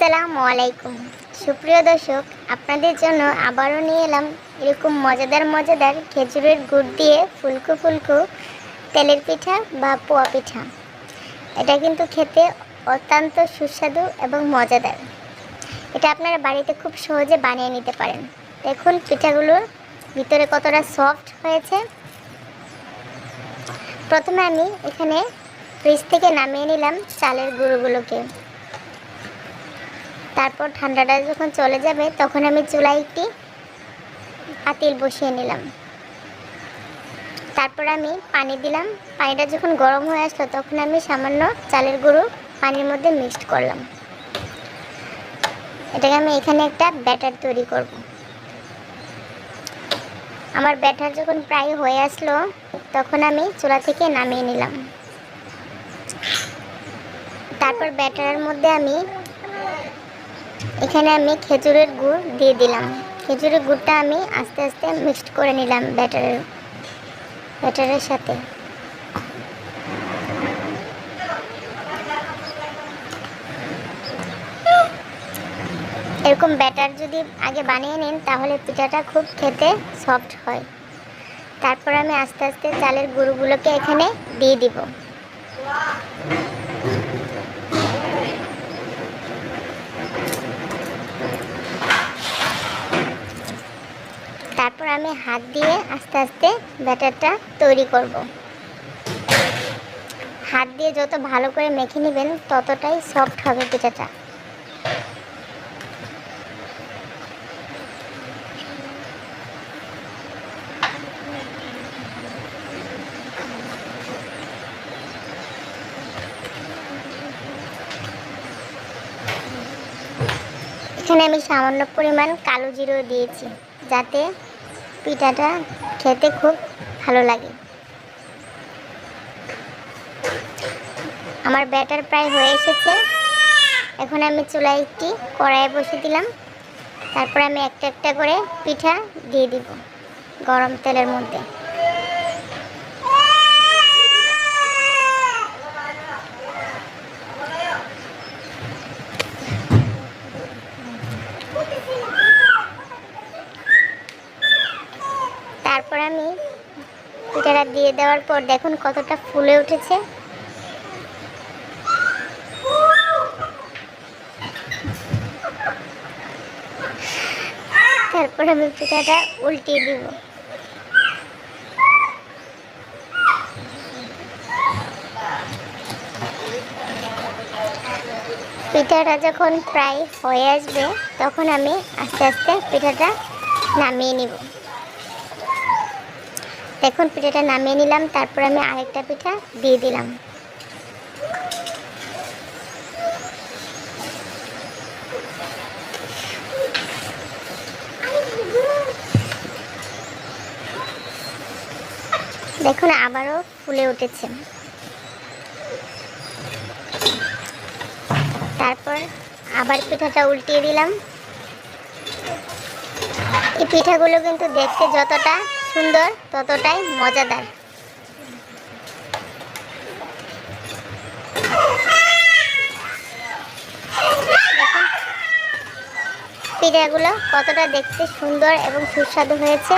আসসালামু আলাইকুম। সুপ্রিয় দর্শক, আপনাদের জন্য আবারও নিয়ে এলাম এরকম মজাদার মজাদার খেজুরের গুড় দিয়ে ফুলকো ফুলকো তেলের পিঠা বা পোয়া পিঠা। এটা কিন্তু খেতে অত্যন্ত সুস্বাদু এবং মজাদার। এটা আপনারা বাড়িতে খুব সহজে বানিয়ে নিতে পারেন। দেখুন পিঠাগুলোর ভিতরে কতটা সফট হয়েছে। প্রথমে আমি এখানে ফ্রিজ থেকে নামিয়ে নিলাম চালের গুঁড়োগুলোকে। তারপর ঠান্ডাটা যখন চলে যাবে, তখন আমি চুলায় একটি পাতিল বসিয়ে নিলাম। তারপর আমি পানি দিলাম। পানিটা যখন গরম হয়ে আসলো, তখন আমি সামান্য চালের গুঁড়ো পানির মধ্যে মিক্সড করলাম। এটাকে আমি এখানে একটা ব্যাটার তৈরি করব। আমার ব্যাটার যখন প্রায় হয়ে আসলো, তখন আমি চুলা থেকে নামিয়ে নিলাম। তারপর ব্যাটারের মধ্যে আমি এখানে আমি খেজুরের গুড় দিয়ে দিলাম। খেজুরের গুড়টা আমি আস্তে আস্তে মিক্সড করে নিলাম ব্যাটারের ব্যাটারের সাথে। এরকম ব্যাটার যদি আগে বানিয়ে নিন, তাহলে পিঠাটা খুব খেতে সফট হয়। তারপর আমি আস্তে আস্তে চালের গুঁড়োগুলোকে এখানে দিয়ে দিব। তারপর আমি হাত দিয়ে আস্তে আস্তে ব্যাটারটা তৈরি করব। হাত দিয়ে যত ভালো করে মেখে নেবেন, ততটাই সফট হবে পিঠাটা। এখানে আমি সামান্য পরিমাণ কালো জিরো দিয়েছি, যাতে পিঠাটা খেতে খুব ভালো লাগে। আমার ব্যাটার প্রায় হয়ে এসেছে। এখন আমি চুলায় একটি কড়াইয়ে বসে দিলাম। তারপর আমি একটা একটা করে পিঠা দিয়ে দিব গরম তেলের মধ্যে তারপর আমি পিঠাটা দিয়ে দেওয়ার পর দেখুন কতটা ফুলে উঠেছে। তারপর আমি পিঠাটা উল্টিয়ে দিব। পিঠাটা যখন প্রায় হয়ে আসবে, তখন আমি আস্তে আস্তে পিঠাটা নামিয়ে নিব। দেখুন পিঠাটা নামিয়ে নিলাম, তারপর আমি আরেকটা পিঠা দিয়ে দিলাম। দেখুন, আবারও ফুলে উঠেছে। তারপর আবার পিঠাটা উল্টিয়ে দিলাম। এই পিঠাগুলো কিন্তু দেখতে যতটা সুন্দর ততটাই মজাদার। পিঠাগুলো কতটা দেখতে সুন্দর এবং সুস্বাদু হয়েছে।